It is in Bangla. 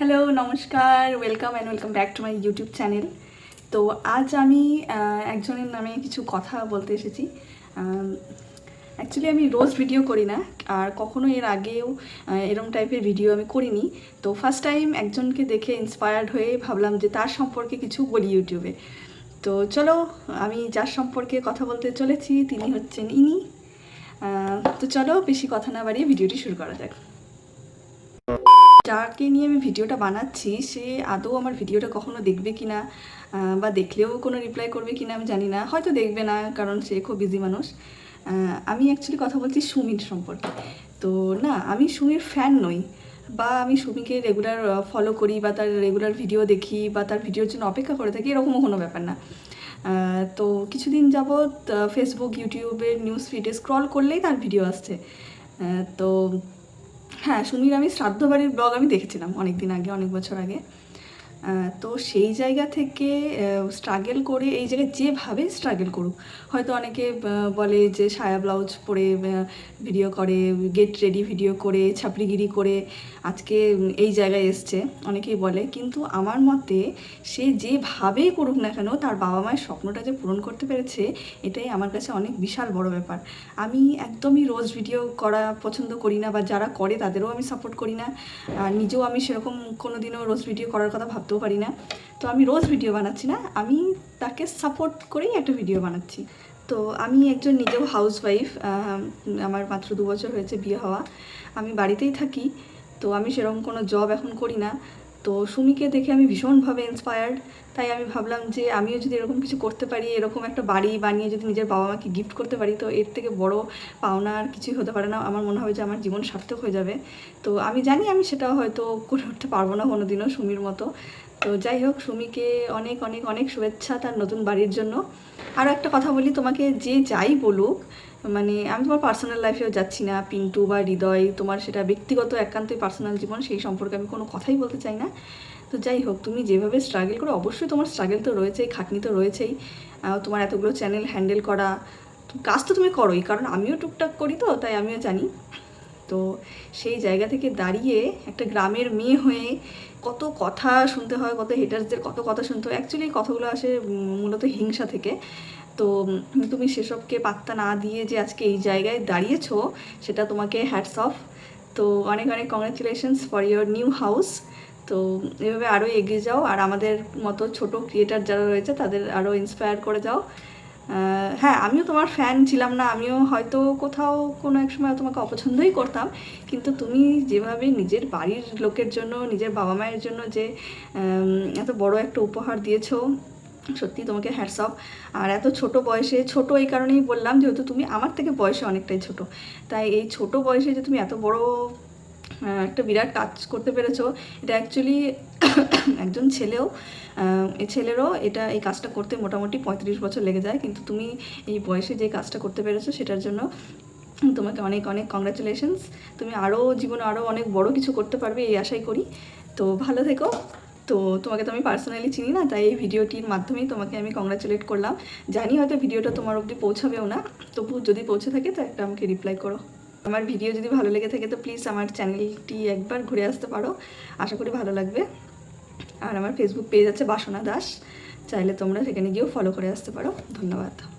হ্যালো নমস্কার welcome and welcome back to my YouTube channel তো আজ আমি একজনের নামে কিছু কথা বলতে এসেছি। অ্যাকচুয়ালি আমি রোজ ভিডিও করি না, আর কখনো এর আগেও এরম টাইপের ভিডিও আমি করিনি। তো ফার্স্ট টাইম একজনকে দেখে ইন্সপায়ার্ড হয়ে ভাবলাম যে তার সম্পর্কে কিছু বলি ইউটিউবে তো চলো, আমি যার সম্পর্কে কথা বলতে চলেছি, তিনি হচ্ছেন ইনি। তো চলো, বেশি কথা না বাড়িয়ে ভিডিওটি শুরু করা যাক। যাকে নিয়ে আমি ভিডিওটা বানাচ্ছি, সে আদৌ আমার ভিডিওটা কখনো দেখবে কি না বা দেখলেও কোনো রিপ্লাই করবে কি না আমি জানি না। হয়তো দেখবে না, কারণ সে খুব বিজি মানুষ। আমি অ্যাকচুয়ালি কথা বলছি সুমির সম্পর্কে। তো না, আমি সুমির ফ্যান নই, বা আমি সুমিকে রেগুলার ফলো করি, বা তার রেগুলার ভিডিও দেখি, বা তার ভিডিওর জন্য অপেক্ষা করে থাকি এরকমও কোনো ব্যাপার না। তো কিছুদিন যাবৎ ফেসবুক ইউটিউবের নিউজ ফিডে স্ক্রল করলেই তার ভিডিও আসছে। তো হ্যাঁ সুমির আমি শ্রাদ্ধ বাড়ির ব্লগ আমি দেখেছিলাম অনেক দিন আগে অনেক বছর আগে। তো সেই জায়গা থেকে স্ট্রাগল করে এই জায়গায় যেভাবে স্ট্রাগল করুক। হয়তো অনেকে বলে যে সায়া ব্লাউজ পরে ভিডিও করে গেট রেডি ভিডিও করে, ছাপড়িগিরি করে আজকে এই জায়গায় এসছে, অনেকেই বলে। কিন্তু আমার মতে সে যেভাবে করুক না কেন, তার বাবা মায়ের স্বপ্নটা যে পূরণ করতে পেরেছে, এটাই আমার কাছে অনেক বিশাল বড় ব্যাপার। আমি একদমই রোজ ভিডিও করা পছন্দ করি না বা যারা করে, তাদেরও আমি সাপোর্ট করি না। নিজেও আমি সেরকম কোনো দিনও রোজ ভিডিও করার কথা ভাবতেও পারি না। তো আমি রোজ ভিডিও বানাচ্ছি না, আমি তাকে সাপোর্ট করেই একটা ভিডিও বানাচ্ছি। তো আমি একজন নিজেও হাউস ওয়াইফ আমার মাত্র দু বছর হয়েছে বিয়ে হওয়া। আমি বাড়িতেই থাকি, তো আমি সেরকম কোনো জব এখন করি না। তো সুমিকে দেখে আমি ভীষণভাবে ইন্সপায়ার্ড তাই আমি ভাবলাম যে আমিও যদি এরকম কিছু করতে পারি, এরকম একটা বাড়ি বানিয়ে যদি নিজের বাবা মাকে গিফট করতে পারি, তো এর থেকে বড় পাওনা আর কিছুই হতে পারে না। আমার মনে হবে যে আমার জীবন সার্থক হয়ে যাবে। তো আমি জানি আমি সেটা হয়তো করে উঠতে পারব না কোনোদিনও সুমির মতো। তো যাই হোক, সুমিকে অনেক অনেক অনেক শুভেচ্ছা তার নতুন বাড়ির জন্য। আরও একটা কথা বলি, তোমাকে যে যাই বলুক মানে আমি তোমার পার্সোনাল লাইফেও যাচ্ছি না। পিন্টু বা হৃদয়, তোমার সেটা ব্যক্তিগত, একান্তই পার্সোনাল জীবন, সেই সম্পর্কে আমি কোনো কথাই বলতে চাই না। তো যাই হোক, তুমি যেভাবে স্ট্রাগল করো, অবশ্যই তোমার স্ট্রাগল তো রয়েছেই, খাটনি তো রয়েছেই। তোমার এতগুলো চ্যানেল হ্যান্ডেল করা কাজ তো তুমি করোই, কারণ আমিও টুকটাক করি তো, তাই আমিও জানি। তো সেই জায়গা থেকে দাঁড়িয়ে একটা গ্রামের মেয়ে হয়ে কত কথা শুনতে হয়, কত হেটার্সদের কত কথা শুনতে হয়। অ্যাকচুয়ালি কথাগুলো আসে মূলত হিংসা থেকে। তো তুমি সেসবকে পাত্তা না দিয়ে যে আজকে এই জায়গায় দাঁড়িয়েছো, সেটা তোমাকে হ্যাটস অফ তো অনেক অনেক congratulations for your new house তো এভাবে আরও এগিয়ে যাও। আর আমাদের মতো ছোট ক্রিয়েটার যারা রয়েছে, তাদের আরও ইন্সপায়ার করে যাও। হ্যাঁ আমিও তোমার ফ্যান ছিলাম না, আমিও হয়তো কোথাও কোনো এক সময় তোমাকে অপছন্দই করতাম, কিন্তু তুমি যেভাবে নিজের বাড়ির লোকের জন্য, নিজের বাবা মায়ের জন্য যে এত বড় একটা উপহার দিয়েছ, সত্যি তোমাকে হ্যাটস অফ আর এত ছোট বয়সে, ছোট এই কারণেই বললাম যেহেতু তুমি আমার থেকে বয়সে অনেকটাই ছোট, তাই এই ছোট বয়সে যে তুমি এত বড় একটা বিরাট কাজ করতে পেরেছ, এটা অ্যাকচুয়ালি একজন ছেলেও ছেলেরও এটা, এই কাজটা করতে মোটামুটি পঁয়ত্রিশ বছর লেগে যায়। কিন্তু তুমি এই বয়সে যে কাজটা করতে পেরেছ সেটার জন্য তোমাকে অনেক অনেক কংগ্রাচুলেশনস তুমি আরও জীবনে আরও অনেক বড় কিছু করতে পারবে এই আশাই করি। তো ভালো থেকো। তো তোমাকে তো আমি পার্সোনালি চিনি না, তাই এই ভিডিওটির মাধ্যমেই তোমাকে আমি কংগ্রাচুলেট করলাম। জানি হয়তো ভিডিওটা তোমার অবধি পৌঁছাবেও না, তবু যদি পৌঁছে থাকে তো একটা আমাকে রিপ্লাই করো। আমার ভিডিও যদি ভালো লেগে থাকে তো প্লিজ আমার চ্যানেলটি একবার ঘুরে আসতে পারো। আশা করি ভালো লাগবে। আর আমার ফেসবুক পেজ আছে বাসনা দাস। চাইলে তোমরা সেখানে গিয়েও ফলো করে আসতে পারো। ধন্যবাদ।